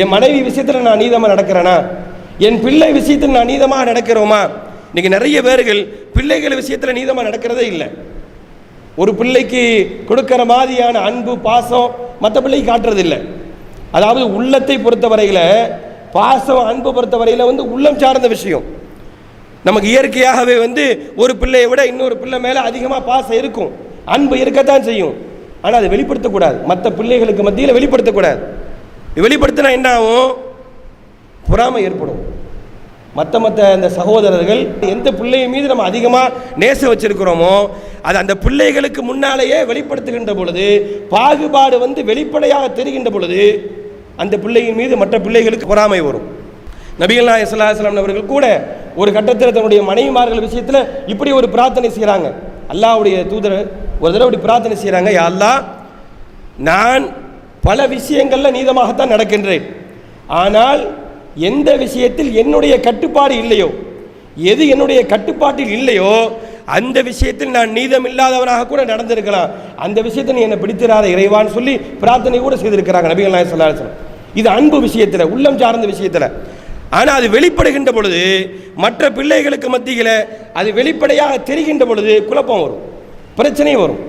என் மனைவி விஷயத்தில் நான் நீதமாக நடக்கிறேனா? என் பிள்ளை விஷயத்தில் நான் நீதமாக நடக்கிறோமா? இன்றைக்கி நிறைய பேர்கள் பிள்ளைகள் விஷயத்தில் நீதமாக நடக்கிறதே இல்லை. ஒரு பிள்ளைக்கு கொடுக்குற மாதிரியான அன்பு பாசம் மற்ற பிள்ளைக்கு காட்டுறதில்லை. அதாவது உள்ளத்தை பொறுத்தவரையில் பாசம் அன்பு பொறுத்தவரையில் வந்து உள்ளம் சார்ந்த விஷயம். நமக்கு இயற்கையாகவே வந்து ஒரு பிள்ளையை விட இன்னொரு பிள்ளை மேலே அதிகமாக பாசம் இருக்கும். அன்பு இருக்கத்தான் செய்யும். ஆனால் அதை வெளிப்படுத்தக்கூடாது. மற்ற பிள்ளைகளுக்கு மத்தியில் வெளிப்படுத்தக்கூடாது. வெளிப்படுத்தினா என்ன ஆகும் பொறாமை ஏற்படும். மற்ற மற்ற அந்த சகோதரர்கள் எந்த பிள்ளைய மீது நம்ம அதிகமாக நேசம் வச்சிருக்கிறோமோ அது அந்த பிள்ளைகளுக்கு முன்னாலேயே வெளிப்படுத்துகின்ற பொழுது பாகுபாடு வந்து வெளிப்படையாக தெரிகின்ற பொழுது அந்த பிள்ளையின் மீது மற்ற பிள்ளைகளுக்கு பொறாமை வரும். நபிகள் நாயகம் சல்லாஹலாம் அவர்கள் கூட ஒரு கட்டத்தில் தன்னுடைய மனைவிமார்கள் விஷயத்தில் இப்படி ஒரு பிரார்த்தனை செய்கிறாங்க அல்லாவுடைய தூதர் ஒரு தடவை இப்படி பிரார்த்தனை செய்கிறாங்க யாழ்லா அல்லாஹ் நான் பல விஷயங்களில் நீதமாகத்தான் நடக்கின்றேன். ஆனால் எந்த விஷயத்தில் என்னுடைய கட்டுப்பாடு இல்லையோ எது என்னுடைய கட்டுப்பாட்டில் இல்லையோ அந்த விஷயத்தில் நான் நீதம் இல்லாதவனாக கூட நடந்திருக்கலாம். அந்த விஷயத்தை நீ என்னை பிடித்திராத இறைவான்னு சொல்லி பிரார்த்தனை கூட செய்திருக்கிறாங்க நபிகள் நாயகம் சொல்லாசனம் இது அன்பு விஷயத்தில் உள்ளம் சார்ந்த விஷயத்தில். ஆனால் அது வெளிப்படுகின்ற பொழுது மற்ற பிள்ளைகளுக்கு மத்தியில் அது வெளிப்படையாக தெரிகின்ற பொழுது குழப்பம் வரும் பிரச்சனையும் வரும்.